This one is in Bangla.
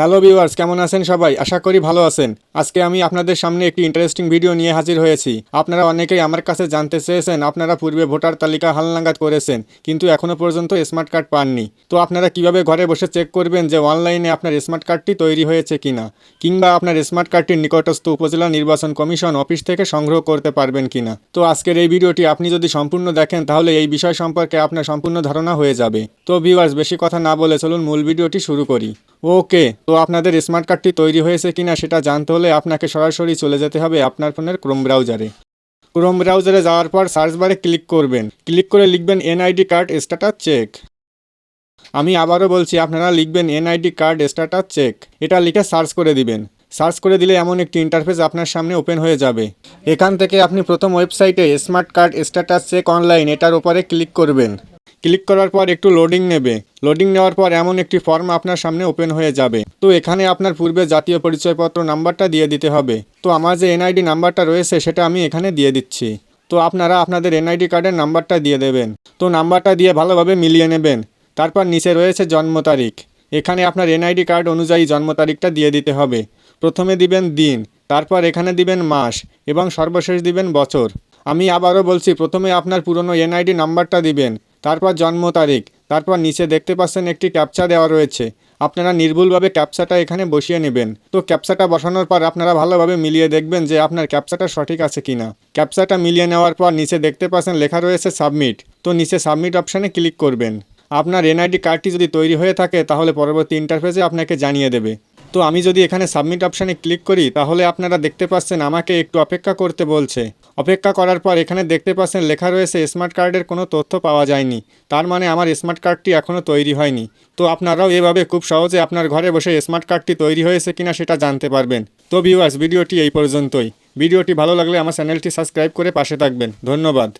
হ্যালো ভিউয়ার্স, কেমন আছেন সবাই? আশা করি ভালো আছেন। আজকে আমি আপনাদের সামনে একটি ইন্টারেস্টিং ভিডিও নিয়ে হাজির হয়েছি। আপনারা অনেকেই আমার কাছে জানতে চেয়েছেন, আপনারা পূর্বে ভোটার তালিকা হালনাগাদ করেছেন, কিন্তু এখনও পর্যন্ত স্মার্ট কার্ড পাননি। তো আপনারা কীভাবে ঘরে বসে চেক করবেন যে অনলাইনে আপনার স্মার্ট কার্ডটি তৈরি হয়েছে কিনা? কিংবা আপনার স্মার্ট কার্ডটি নিকটস্থ উপজেলা নির্বাচন কমিশন অফিস থেকে সংগ্রহ করতে পারবেন কিনা? তো আজকের এই ভিডিওটি আপনি যদি সম্পূর্ণ দেখেন, তাহলে এই বিষয় সম্পর্কে আপনার সম্পূর্ণ ধারণা হয়ে যাবে। তো ভিউয়ার্স, বেশি কথা না বলে চলুন মূল ভিডিওটি শুরু করি। ওকে তো আপনাদের স্মার্ট কার্ডটি তৈরি হয়েছে কিনা সেটা জানতে হলে আপনাকে সরাসরি চলে যেতে হবে আপনার ফোনের ক্রোম ব্রাউজারে ক্রোম ব্রাউজারে যাওয়ার পর সার্চ বারে ক্লিক করবেন। ক্লিক করে লিখবেন এনআইডি কার্ড স্ট্যাটাস চেক আমি আবারও বলছি, আপনারা লিখবেন এনআইডি কার্ড স্ট্যাটাস চেক এটা লিখে সার্চ করে দিবেন। সার্চ করে দিলে এমন একটি ইন্টারফেস আপনার সামনে ওপেন হয়ে যাবে। এখান থেকে আপনি প্রথম ওয়েবসাইটে smart card status check online এটার উপরে ক্লিক করবেন। ক্লিক করার পর একটু লোডিং নেবে। লোডিং নেওয়ার পর এমন একটি ফর্ম আপনার সামনে ওপেন হয়ে যাবে। তো এখানে আপনার পূর্বে জাতীয় পরিচয়পত্র নাম্বারটা দিয়ে দিতে হবে। তো আমার যে এনআইডি নাম্বারটা রয়েছে সেটা আমি এখানে দিয়ে দিচ্ছি। তো আপনারা আপনাদের এনআইডি কার্ডের নাম্বারটা দিয়ে দেবেন। তো নাম্বারটা দিয়ে ভালোভাবে মিলিয়ে নেবেন। তারপর নিচে রয়েছে জন্ম তারিখ। এখানে আপনার এনআইডি কার্ড অনুযায়ী জন্ম তারিখটা দিয়ে দিতে হবে। প্রথমে দিবেন দিন, তারপর এখানে দিবেন মাস, এবং সর্বশেষ দিবেন বছর। আমি আবারও বলছি, প্রথমে আপনার পুরনো এনআইডি নাম্বারটা দিবেন। তারপর জন্ম তারিখ। তারপর নিচে দেখতে পাচ্ছেন একটি ক্যাপচা দেওয়া রয়েছে। আপনারা নির্ভুলভাবে ক্যাপচাটা এখানে বসিয়ে নেবেন। তো ক্যাপচাটা বসানোর পর আপনারা ভালোভাবে মিলিয়ে দেখবেন যে আপনার ক্যাপচাটা সঠিক আছে কিনা। ক্যাপচাটা মিলিয়ে নেওয়ার পর নিচে দেখতে পাচ্ছেন লেখা রয়েছে সাবমিট। তো নিচে সাবমিট অপশানে ক্লিক করবেন। আপনার এনআইডি কার্ডটি যদি তৈরি হয়ে থাকে, তাহলে পরবর্তী ইন্টারফেসে আপনাকে জানিয়ে দেবে। তো আমি যদি এখানে সাবমিট অপশানে ক্লিক করি, তাহলে আপনারা দেখতে পাচ্ছেন আমাকে একটু অপেক্ষা করতে বলছে। অপেক্ষা করার পর এখানে দেখতে পাচ্ছেন লেখা রয়েছে স্মার্ট কার্ডের কোনো তথ্য পাওয়া যায়নি। তার মানে আমার স্মার্ট কার্ডটি এখনও তৈরি হয়নি। তো আপনারাও এভাবে খুব সহজে আপনার ঘরে বসে স্মার্ট কার্ডটি তৈরি হয়েছে কিনা সেটা জানতে পারবেন। তো ভিউয়ার্স ভিডিওটি এই পর্যন্তই। ভিডিওটি ভালো লাগলে আমার চ্যানেলটি সাবস্ক্রাইব করে পাশে থাকবেন। ধন্যবাদ।